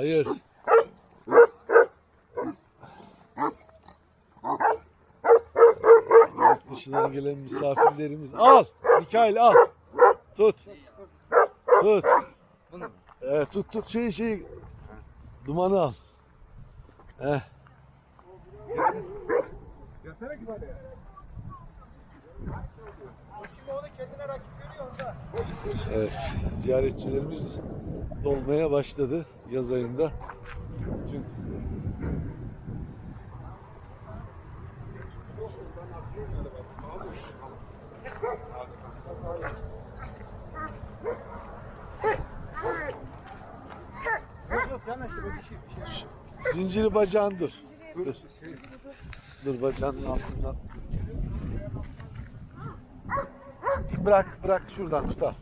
Hayır. Yurt dışından gelen misafirlerimiz. Al. Mikail al. Tut. Tut. Ee, tut tut şey şey. Dumanı al. Heh. Görsene ki bari. Evet, ziyaretçilerimiz dolmaya başladı yaz ayında. Bütün zinciri bacağın dur. Dur. Dur bacağının altından. Bırak, bırak şuradan tutar.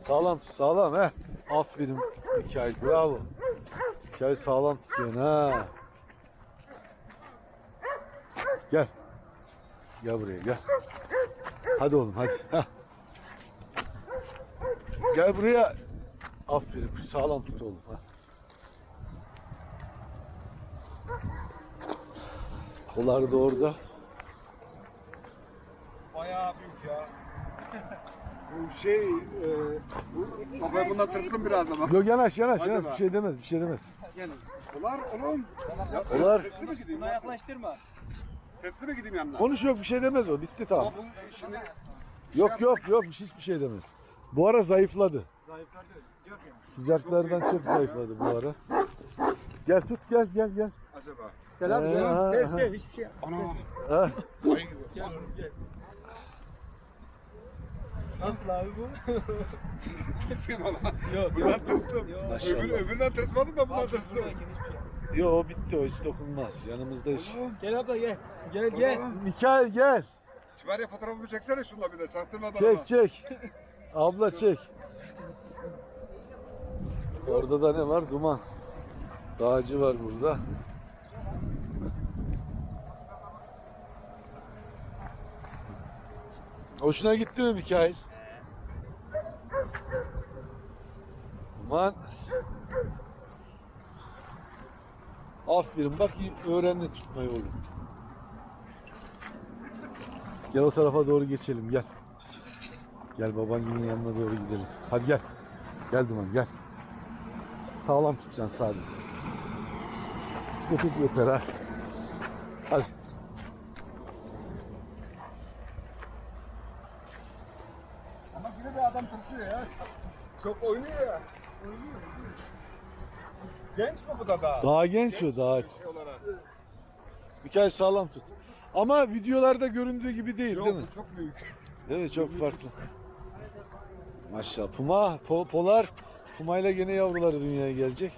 Sağlam, sağlam he. Aferin Mikail, bravo. Mikail sağlam tutuyorsun ha. Gel. Gel buraya gel. Hadi oğlum hadi. Heh. Gel buraya. Aferin sağlam tut oğlum. Ha. Kollar da orada. Bayağı büyük ya. Bu şey, e, bu, baba bundan tırsın biraz ama. Yok yanaş yanaş Hadi yanaş be. bir şey demez bir şey demez. Gel. Ular oğlum. Ya, Ular. Sesli mi gideyim? Buna yaklaştırma. Sesli mi gideyim yanına? Konuş yok bir şey demez o bitti tamam. Ama bu şimdi Yok yok yok hiçbir şey demez. Bu ara zayıfladı. Zayıfladı. Diyor ya. Sıcaklardan çok zayıfladı bu ara. Gel tut gel gel gel. Acaba. Gel abi gel. ha, Sev ha. sev hiçbir şey. Ana. Ha. Ayı gibi. Gel oğlum gel. Nasıl abi bu? Tırsayım ama. Yok Bundan tırstım. Maşallah. Öbür, öbüründen tırsmadım da bundan tırstım. Yo o bitti o hiç dokunmaz. Yanımızda hiç. Gel abla gel. Gel gel. Mikael gel. Kibariye fotoğrafımı çeksene şunla bir de çaktırmadan Çek ama. çek. Abla çek. Orada da ne var? Duman. Dağcı var burada. Hoşuna gitti mi Mikail? Duman. Aferin bak iyi öğrendin tutmayı oğlum. Gel o tarafa doğru geçelim gel. Gel babaannenin yanına doğru gidelim. Hadi gel. Gel Duman gel. Sağlam tutacaksın sadece. Sıkı tut yeter ha. Hadi. Ama yine de adam tırsıyor ya. Çok oynuyor ya. Oynuyor. Genç mi bu da daha? Daha genç o daha. Şey olarak. Mikael sağlam tut. Ama videolarda göründüğü gibi değil Yok değil mi? bu çok büyük. Değil mi? Çok farklı. Maşallah. Puma, po- polar. Puma ile gene yavruları dünyaya gelecek.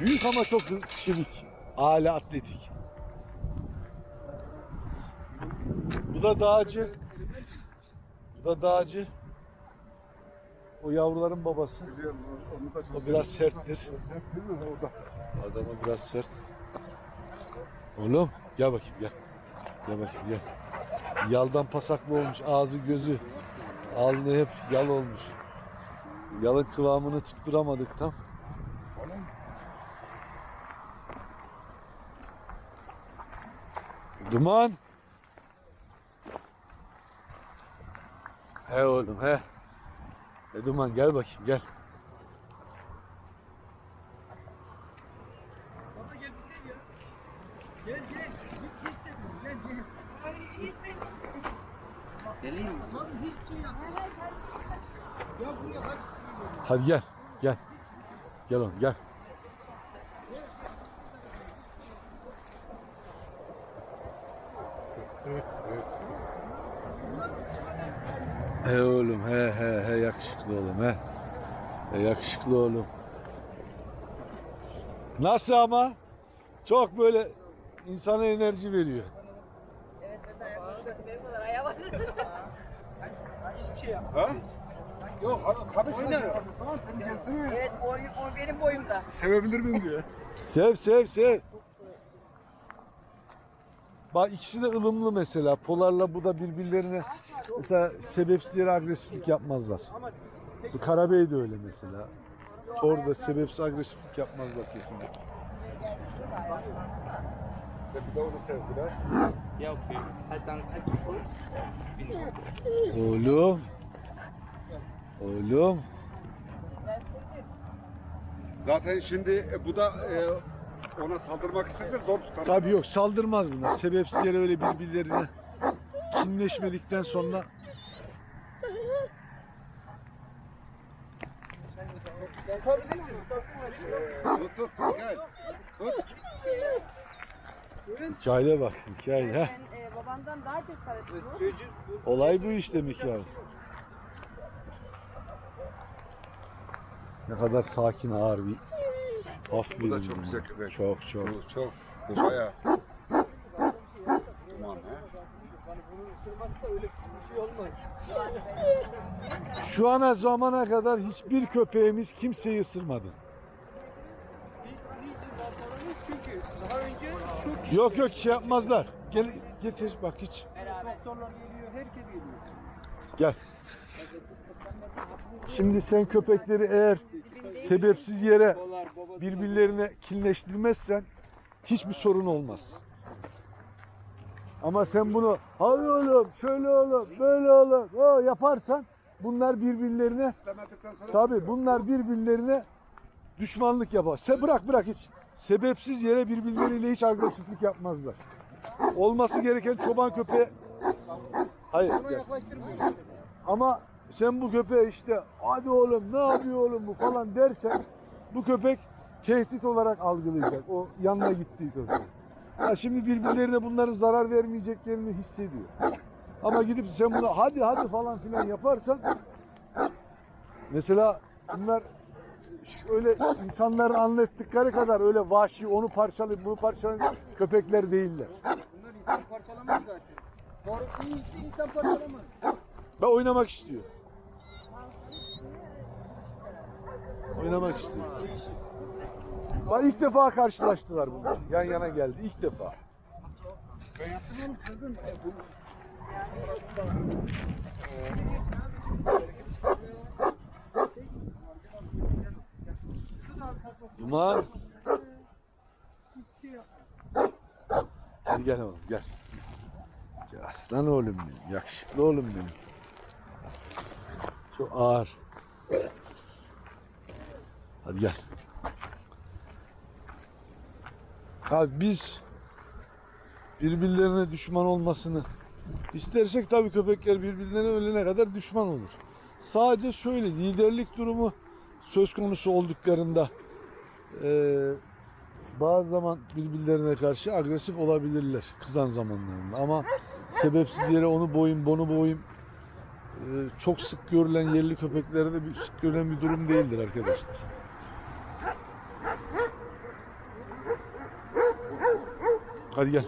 Büyük ama çok çevik. Hala atletik. Bu da dağcı. Bu da dağcı. O yavruların babası. Biliyorum onu- da çok O biraz seviyorum. serttir. O sert değil mi? O da. Adama biraz sert. Oğlum gel bakayım gel. Gel bakayım gel. Yaldan pasaklı olmuş ağzı gözü. Alnı hep yal olmuş. Yalın kıvamını tutturamadık tam. Oğlum. Duman. He oğlum he. E duman gel bakayım gel. Abla gel bir şey ya. Gel gel. Hiç istemiyorum. Gel gel. Geleyim mi? Lan hiç şey yap. Ya buraya kaç Hadi gel gel. Gel oğlum gel. He oğlum he he he yakışıklı oğlum he. He yakışıklı oğlum. Nasıl ama? Çok böyle insana enerji veriyor. Evet ben ayağa Benim kadar ayağa basıyorum. Hiçbir şey yap. Ha? Yok. Oynarım. Tamam seni kestiriyor. evet o, o benim boyumda. Sevebilir miyim diyor. Sev sev sev. Bak ikisi de ılımlı mesela. Polarla bu da birbirlerine mesela sebepsiz yere agresiflik yapmazlar. Mesela Karabey de öyle mesela. Orada sebepsiz agresiflik yapmazlar kesinlikle. Sen bir de onu sev biraz. Oğlum. Oğlum. Zaten şimdi e, bu da e, ona saldırmak istese zor tutar. Tabii yok saldırmaz bunlar. Sebepsiz yere öyle birbirlerine kinleşmedikten sonra Tut tut gel. Tut. hikaye bak hikaye. Sen e, babandan daha cesaretli bu. Olay bu iş demek yani. Ne kadar sakin ağır bir Aferin. Bu da çok güzel köpek. Çok çok. Bu çok. Bu bayağı. Duman he. Hani bunun ısırması da öyle küçük bir şey olmaz. Şu ana zamana kadar hiçbir köpeğimiz kimseyi ısırmadı. Biz niçin bahsedemiyoruz? Çünkü daha önce çok kişi Yok yok şey yapmazlar. Gel getir bak hiç. doktorlar geliyor, herkes geliyor. Gel. Şimdi sen köpekleri eğer sebepsiz yere birbirlerine kinleştirmezsen hiçbir sorun olmaz. Ama sen bunu hadi oğlum şöyle oğlum böyle oğlum o yaparsan bunlar birbirlerine tabi bunlar birbirlerine düşmanlık yapar. Se bırak bırak hiç. Sebepsiz yere birbirleriyle hiç agresiflik yapmazlar. Olması gereken çoban köpeği Hayır. Gel. Ama sen bu köpeğe işte hadi oğlum ne yapıyor oğlum bu falan dersen bu köpek tehdit olarak algılayacak. O yanına gittiği köpek. Ha şimdi birbirlerine bunların zarar vermeyeceklerini hissediyor. Ama gidip sen buna hadi hadi falan filan yaparsan mesela bunlar öyle insanların anlattıkları kadar öyle vahşi onu parçalayıp bunu parçalayıp köpekler değiller. Bunlar insan parçalamaz zaten. Doğru iyisi insan parçalamaz. Ve oynamak istiyor. Oynamak istiyor. Bak ilk defa karşılaştılar bunlar. Yan yana geldi ilk defa. ben yaptım sırdın. Duman. Hadi gel oğlum gel. Gel aslan oğlum benim. Yakışıklı oğlum benim. Çok ağır. Hadi gel. Abi biz birbirlerine düşman olmasını istersek tabii köpekler birbirlerine ölene kadar düşman olur. Sadece şöyle liderlik durumu söz konusu olduklarında eee, bazı zaman birbirlerine karşı agresif olabilirler kızan zamanlarında ama sebepsiz yere onu boyun bunu boyun eee, çok sık görülen yerli köpeklerde bir sık görülen bir durum değildir arkadaşlar. Hadi gel.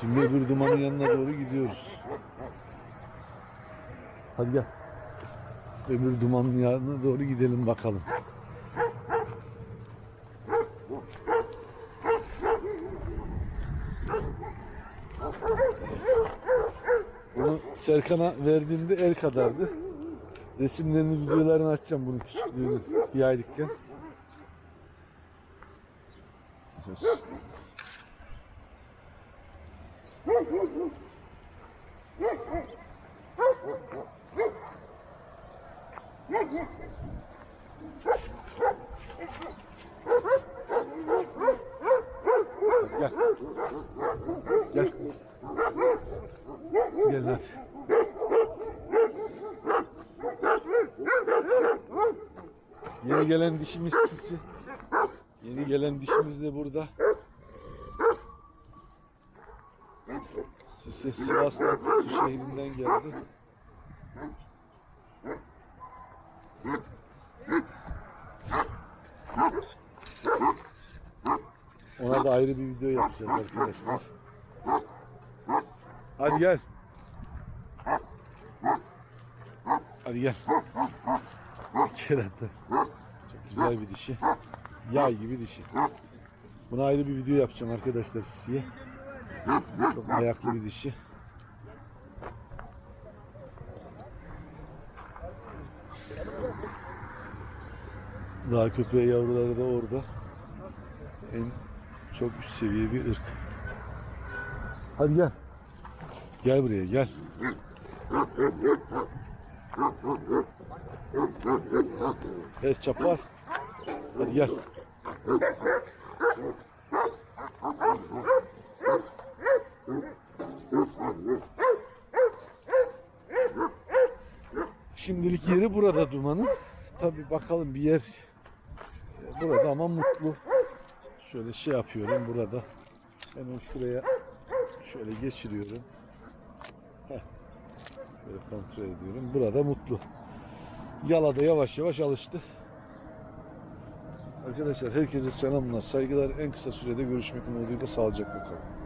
Şimdi öbür dumanın yanına doğru gidiyoruz. Hadi gel. Öbür dumanın yanına doğru gidelim bakalım. Bunu Serkan'a verdiğimde el kadardı. Resimlerini, videolarını açacağım bunun küçüklüğünü bir aylıkken. Gel. Gel. Gel hadi. Yeni gelen dişimiz Sisi. Yeni gelen dişimiz de burada. Sisi Sivas'tan Su şehrinden geldi. Ona da ayrı bir video yapacağız arkadaşlar. Hadi gel. Hadi gel. De. Çok güzel bir dişi. Yay gibi dişi. Buna ayrı bir video yapacağım arkadaşlar size. Çok ayaklı bir dişi. Daha köpeği yavruları da orada. En çok üst seviye bir ırk. Hadi gel. Gel buraya gel. Evet çapar. Hadi gel. Şimdilik yeri burada dumanın. Tabi bakalım bir yer burada ama mutlu. Şöyle şey yapıyorum burada. Hemen şuraya şöyle geçiriyorum. Böyle kontrol ediyorum. Burada mutlu. Yalada yavaş yavaş alıştı. Arkadaşlar herkese selamlar, saygılar. En kısa sürede görüşmek umuduyla sağlıcakla kalın.